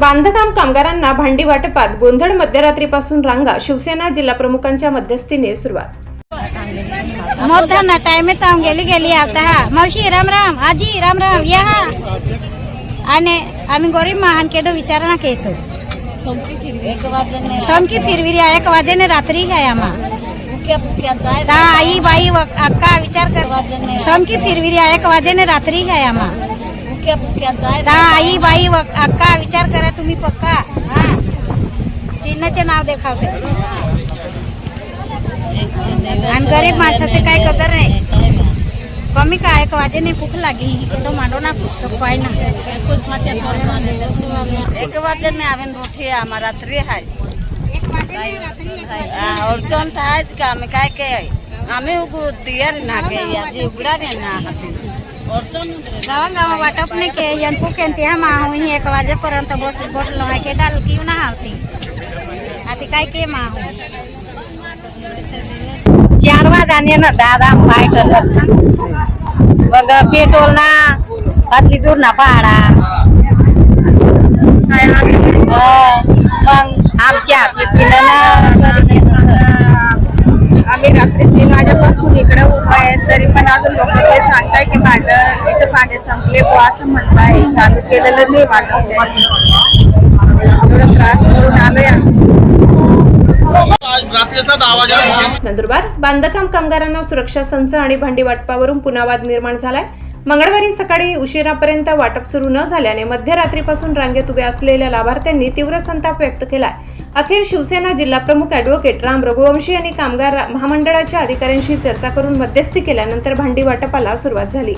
बांधकाम कामगारांना भांडी वाटपात गोंधळ मध्यरात्रीपासून रांगा शिवसेना जिल्हा प्रमुखांच्या मध्यस्थीने सुरुवात. मोठ्यांना टाइमेत आऊन गेली गेली आता हा. मावशी राम राम आजी राम राम या हा. आणि आम्ही गरीब महान केडो विचारणा केतो. समकी फिरविरी आहे एक वाजेने रात्री घ्या आम्हा. ता आई बाई अक्का विचार कर समकी फिरविरी आहे एक वाजेने रात्री घ्या आम्हा. ता आई बाई व अक्का विचार करा तुम्ही पक्का? हा। चिन्हाचे नाव देखावते आणि गरीब माणसाचे काय कदर नाही. कमी काय एक वाजेने भूक लागी केडो मांडो ना पुस्तक पाय ना. एक वाजे में आवेन रोटी हमारा रात्रि है एक वाजेने रात्री एक वाजेने. आ, और चोन तो है का? हमें काय के आम्ही उगू दियर ना के याची उघडा रे ना. और चोन गावागावा वाटप नाही के यनपू केंती हा माहू ही एक वाजेपर्यंत बस बसलो आहे के डाल की ना हावती. आता काय के माहू चार वाजाने ना दादा फाईट मग पेट्रोल ना असली दूर ना भाडा मग आमच्या हाती पिलं ना. आम्ही रात्री तीन वाजेपासून इकडे उभा आहे तरी पण अजून लोक ते पाणी संपले बुवा असं म्हणताय. चालू केलेलं नाही वाटत एवढं त्रास करून आलोय नंदुरबार बांधकाम कामगारांना सुरक्षा संच आणि भांडी वाटपावरून पुन्हा वाद निर्माण झालाय. मंगळवारी सकाळी उशिरापर्यंत वाटप सुरू न झाल्याने मध्यरात्रीपासून रांगेत उभे असलेल्या लाभार्थ्यांनी तीव्र संताप व्यक्त केलाय. अखेर शिवसेना जिल्हा प्रमुख अॅडव्होकेट राम रघुवंशी यांनी कामगार महामंडळाच्या अधिकाऱ्यांशी चर्चा करून मध्यस्थी केल्यानंतर भांडी वाटपाला सुरुवात झाली.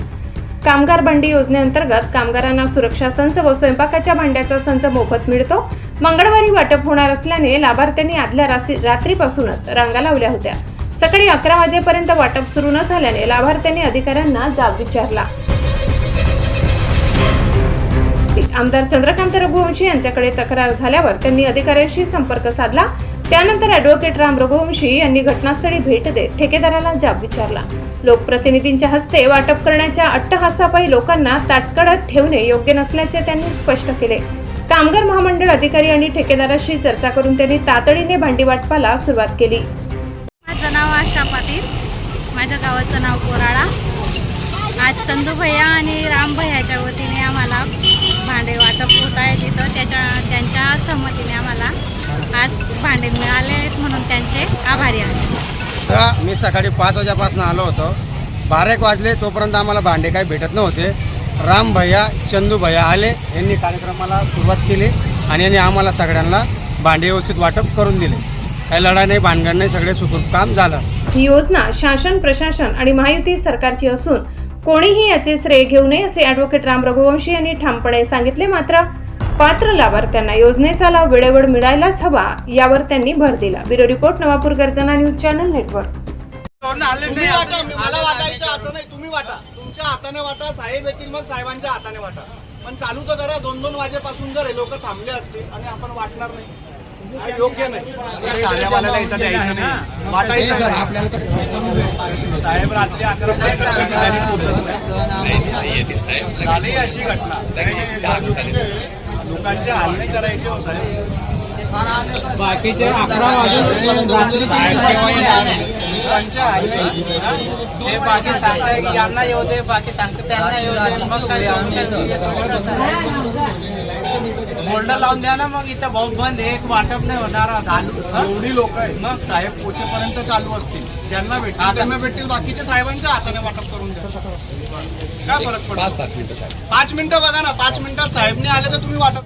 कामगार भांडी योजनेअंतर्गत कामगारांना सुरक्षा संच व स्वयंपाकाच्या भांड्याचा संच मोफत मिळतो. मंगळवारी वाटप होणार असल्याने लाभार्थ्यांनी आदल्या रात्री- रात्रीपासूनच रांगा लावल्या होत्या. सकाळी अकरा वाजेपर्यंत वाटप सुरू न झाल्याने लाभार्थ्यांनी अधिकाऱ्यांना जाब विचारला. आमदार चंद्रकांत रघुवंशी यांच्याकडे तक्रार झाल्यावर त्यांनी अधिकाऱ्यांशी संपर्क साधला. त्यानंतर ॲडव्होकेट राम रघुवंशी यांनी घटनास्थळी भेट देत ठेकेदाराला जाब विचारला. लोकप्रतिनिधींच्या हस्ते वाटप करण्याच्या अट्टहासापायी लोकांना ताटकळत ठेवणे योग्य नसल्याचे त्यांनी स्पष्ट केले. कामगार महामंडळ अधिकारी आणि ठेकेदाराशी चर्चा करून त्यांनी तातडीने भांडी वाटपाला सुरुवात केली. माझं नाव आशा पाटील. माझ्या गावाचं नाव कोराळा. आज चंदू भैया आणि राम भैयाच्या वतीने आम्हाला भांडे वाटप होत आहे तिथं. त्याच्या त्यांच्या संमतीने आम्हाला आज भांडे मिळाले आहेत म्हणून त्यांचे आभारी आहे मी सकाळी पाच वाजेपासून आलो होतो. बारा एक वाजले तोपर्यंत आम्हाला भांडे काही भेटत नव्हते. राम भैया चंदू भैया आले यांनी कार्यक्रमाला सुरुवात केली आणि यांनी आम्हाला सगळ्यांना भांडे व्यवस्थित वाटप करून दिले. काही लढाई नाही भानगड नाही सगळे सुखरूप काम झालं. ही योजना शासन प्रशासन आणि महायुती सरकारची असून कोणीही याचे श्रेय घेऊ नये असे अॅडव्होकेट राम रघुवंशी यांनी ठामपणे सांगितले मात्र पात्र लाभार्थ्यांना योजनेचा लाभ वेळेवर मिळायलाच हवा यावर त्यांनी भर दिला. ब्युरो रिपोर्ट नवापूर गर्जना न्यूज चॅनल नेटवर्क. तुम्ही वाटा मला वाटायचं असं नाही तुम्ही वाटा. तुमच्या हाताने वाटा साहेब येतील मग साहेबांच्या हाताने वाटा. पण चालू तर करा दोन दोन वाजेपासून जर हे लोक थांबले असतील आणि आपण वाटणार नाही. हे योग्य नाही. साहेबाला इथं द्यायचं नाही. वाटायचं नाही. साहेब रात्री अकरा पर्यंत. झाली अशी घटना. लोकांचे हाल नाही करायचे हो साहेब. बाकीचे अकरा वाजून? लोकांच्या. ते बाकी सांगताय की यांना येऊ दे बाकी सांगते त्यांना येऊ दे. मग काय बोर्ड लावून द्या ना मग इथं भाऊ बंद आहे, एक वाटप नाही होणार एवढी लोक आहेत. मग साहेब पोचेपर्यंत चालू असतील. ज्यांना भेटतील त्यांना भेटतील बाकीच्या साहेबांच्या हाताने वाटप करून द्या. काय फरक पडतो? पाच मिनिटं बघा ना पाच मिनिटात साहेबने आले तर तुम्ही वाटप